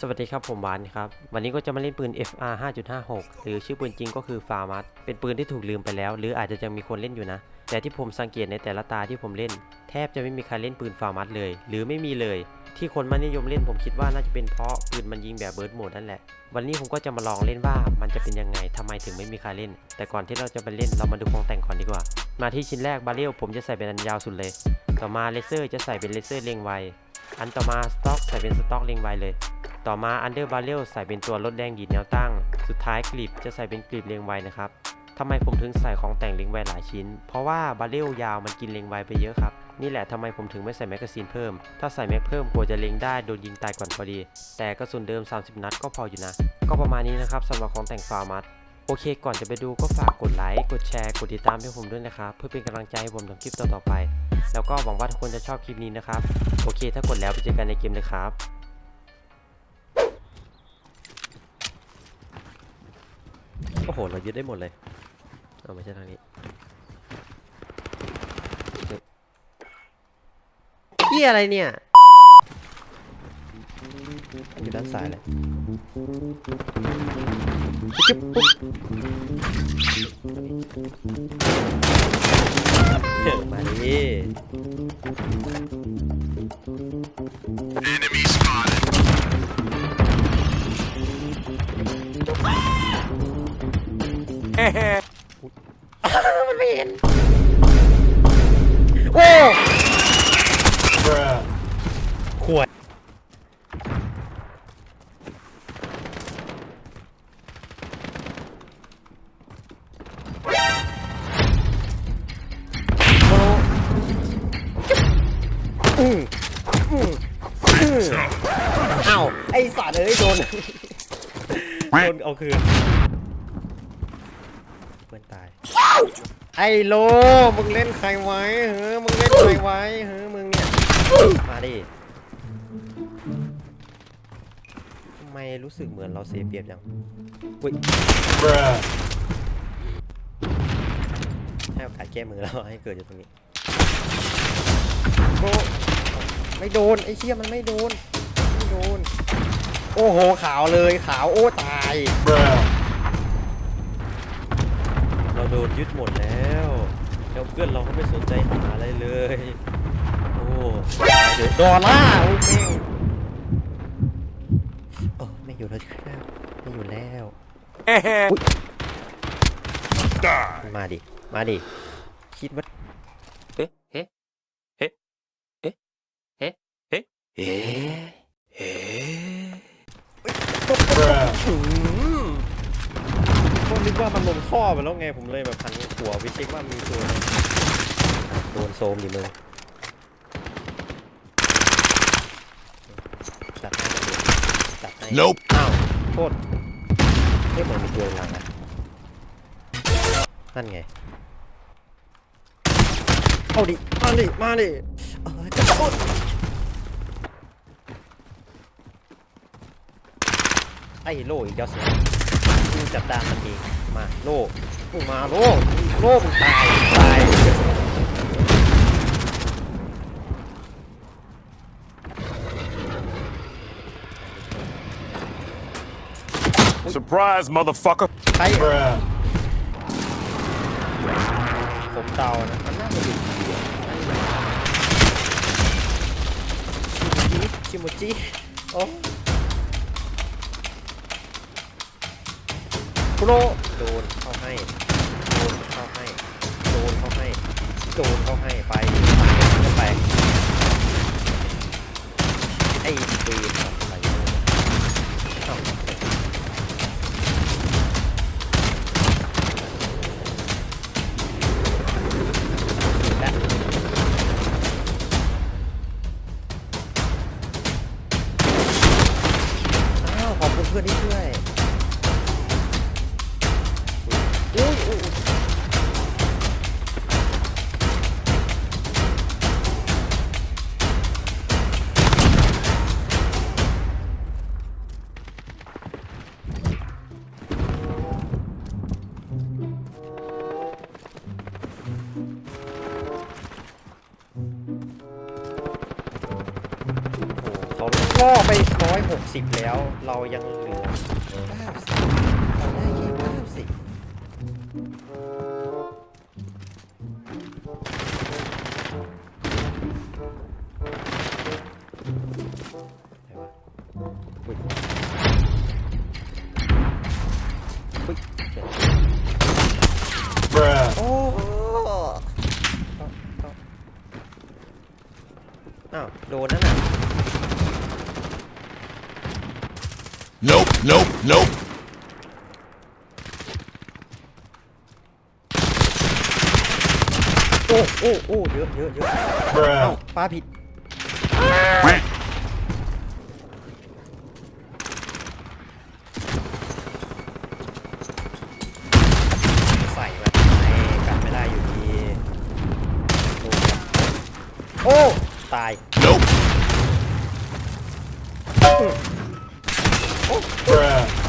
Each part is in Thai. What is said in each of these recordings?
สวัสดีครับผมวานครับ วันนี้ก็จะมาเล่นปืน FR 5.56 หรือชื่อปืนจริงก็คือฟาร์มัสเป็นปืนที่ถูกลืมไปแล้ว หรืออาจจะยังมีคนเล่นอยู่นะ แต่ที่ผมสังเกตในแต่ละตาที่ผมเล่น แทบจะไม่มีใครเล่นปืนฟาร์มัสเลย หรือไม่มีเลย ที่คนมานิยมเล่นผมคิดว่าน่าจะเป็นเพราะปืนมันยิงแบบเบิร์ดโหมดนั่นแหละ วันนี้ผมก็จะมาลองเล่นว่ามันจะเป็นยังไงทำไมถึงไม่มีใครเล่น แต่ก่อนที่เราจะไปเล่นเรามาดูของแต่งก่อนดีกว่า มาที่ชิ้นแรกบาเรลผมจะใส่เป็นอันยาวสุดเลย ต่อมาเลเซอร์จะใส่เป็นเลเซอร์เล็งไว อันต่อมาสต็อกใส่เป็นสต็อกเล็งไวเลย ต่อมา Under Barrel ใส่เป็นตัวลดแรงดีดแนวตั้ง สุดท้ายกลีบจะใส่เป็นกลีบเรียงไวนะครับทำไมผมถึงใส่ของแต่งเรียงไวหลายชิ้น เพราะว่าบาร์เรลยาวมันกินเรียงไวไปเยอะครับ นี่แหละทำไมผมถึงไม่ใส่แมกกาซีนเพิ่ม ถ้าใส่แม็กเพิ่มกลัวจะเล็งได้โดนยิงตายก่อนพอดี แต่กระสุนเดิม 30 นัดก็พออยู่นะ ก็ประมาณนี้นะครับสำหรับของแต่งฟาร์มัสโอเค ก่อนจะไปดูก็ฝากกดไลค์ กดแชร์ กดติดตามให้ผมด้วยนะครับ เพื่อเป็นกำลังใจให้ผมทำคลิปต่อๆไป แล้วก็หวังว่าทุกคนจะชอบคลิปนี้นะครับ โอเค ถ้ากดแล้วไปเจอกันในเกมเลยครับ โอ้โห เรายึดได้หมดเลย เอาไม่ใช่ทางนี้เฮียอะไรเนี่ย อยู่ด้านซ้ายเลยจึ๊บปุ๊บเฮ้ยมาดิ มันไม่เห็น โอ้ขวดอืมอืมอืมเอ้าไอสัตว์เอ้ยโดน โดนเอาคืนเพื่อน ตาย ไอ้โล มึงเล่นใครไว้เฮ้อมึงเล่นใครไว้เฮ้อมึงเนี่ย มาดิทำไมรู้สึกเหมือนเราเสียเปรียบจังอุ้ยให้โอกาสแก้มือแล้วให้เกิดอยู่ตรงนี้โบไม่โดน ไอ้เชี่ยมันไม่โดน ไม่โดน โอ้โหขาวเลยขาวโอ้ตายเรา โดนยึดหมดแล้วแล้วเพื่อนเราก็ไม่สนใจหาอะไรเลย โอ้เดี๋ยวดอลล่าร์โอ้แม่งโอ้ไม่อยู่แล้วครับไม่อยู่แล้วอุ๊ยมาดิ มาดิ คิดว่าเอ๊ะเอ๊ะเอ๊ะเอ๊ะเอ๊ะเอ๊ะเอ๊ะเอ๊ะอืมก็ นึกว่ามันลงท่อไปแล้วไงผมเลยแบบพันหัวไปเช็คว่ามีตัวไหนโดนโซมดิมึงจัดให้เลยจัดให้ Nope อ้าวโทษเฮ้ยเหมือนมีตัวหลังนะนั่นไงเอาดิมาดิมาดิเออจะโดนไอ้โล่อีกเจ้าเสียมึง จัดการมันเองมาโล่มึงมาโล่โล่มึงตายตาย Surprise, motherfucker! ใครผมเดานะมันน่าจะอยู่คิโมจิโอ้ โรโดนเข้าให้โดนเข้าให้โดนเข้าให้โดนเข้าให้ไปไปไป โอ้โหเขาล่อไปร้อยหกสิบแล้ว เรายังเหลือเก้าสิบเราได้แค่เก้าสิบไหนวะอุ๊ยอุ๊ยเจ็บ Bruh. โอ้อ้าวโดนนั่นน่ะ Nope, nope, nope. Oh, oh, oh, nhiều, nhiều, nhiều. Bruh. Phá ผิด. Sai rồi, cản ไม่ได้อยู่ดีโอ้ตาย Nope. Oh, crap.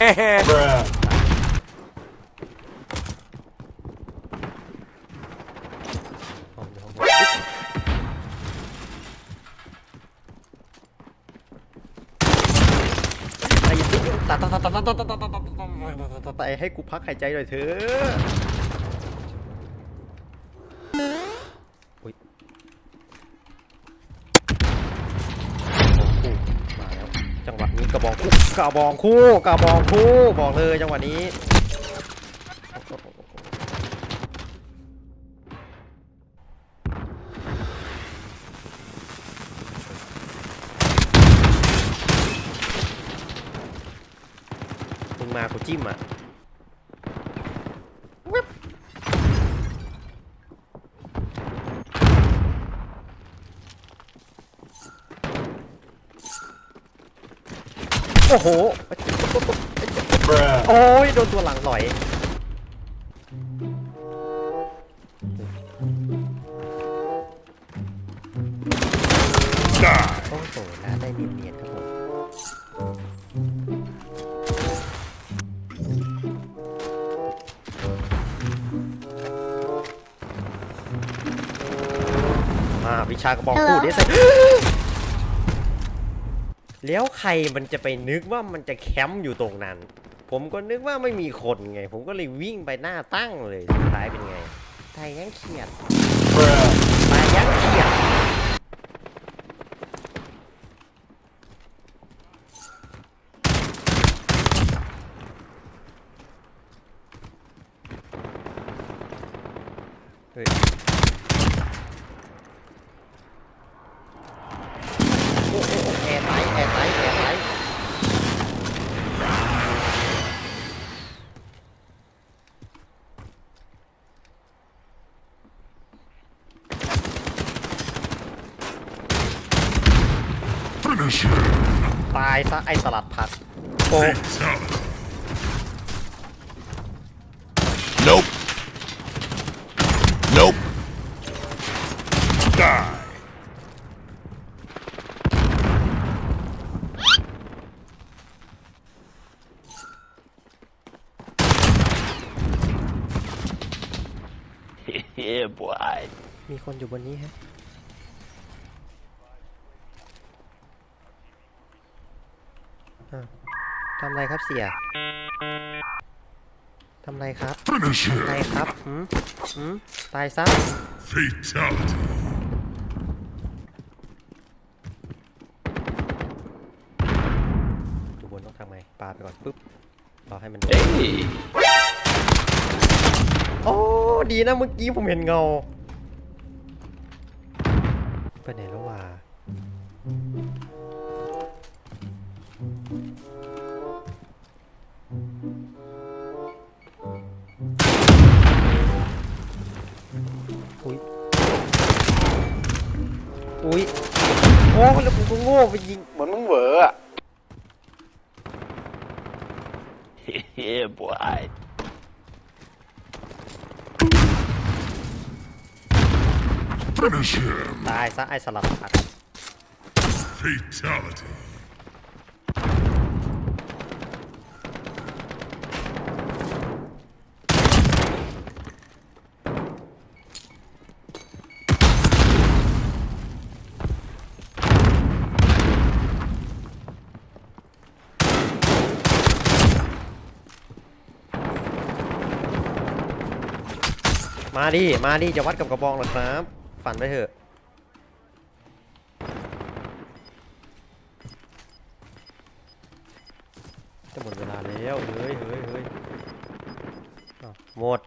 Bruh. Tại hay cục phát hải chay rồi thứ จังหวะนี้กระบองคู่กระบองคู่กระบองคู่บอกเลยจังหวะนี้มึงมากูจิ้มอะ โอ้โห Bruh. โอ้ยโดนตัวหลังหน่อยโอ้โหน่าได้เนียนๆครับผมอ่าวิชากระบอกคู่เดี๋ยวใส่ แล้วใครมันจะไปนึกว่ามันจะแคมป์อยู่ตรงนั้น ผมก็นึกว่าไม่มีคนไง ผมก็เลยวิ่งไปหน้าตั้งเลย สุดท้ายเป็นไงตายยังเขียดตายยังเขียด เฮ้ย โอ้โหแอร์ไตแอร์ไตแอร์ไต ตายซะไอสลัดผักโอ้ Nope. Nope. Die. yeah, boy. มีคนอยู่บนนี้ฮะอ้าว ทำไรครับเสียทำไรครับ Finish ทำไรครับหืมหืมตายซะ Fatality. อยู่บนต้องทำไงปาไปก่อนปุ๊บรอให้มันโดน Hey. โอ้ดีนะเมื่อกี้ผมเห็นเงาไปไหนแล้ววะ อุ้ยโอ้ยแล้วกูก็โง่ไปยิงเหมือนมึงเหวออะ Yeah, boy. Finish him. ตายซะไอ้สลับผัด Fatality. มาดิ มาดิ จะวัดกับกระบองเหรอครับ ฝันไปเถอะ จะหมดเวลาแล้ว เฮ้ยเฮ้ยเฮ้ยหมด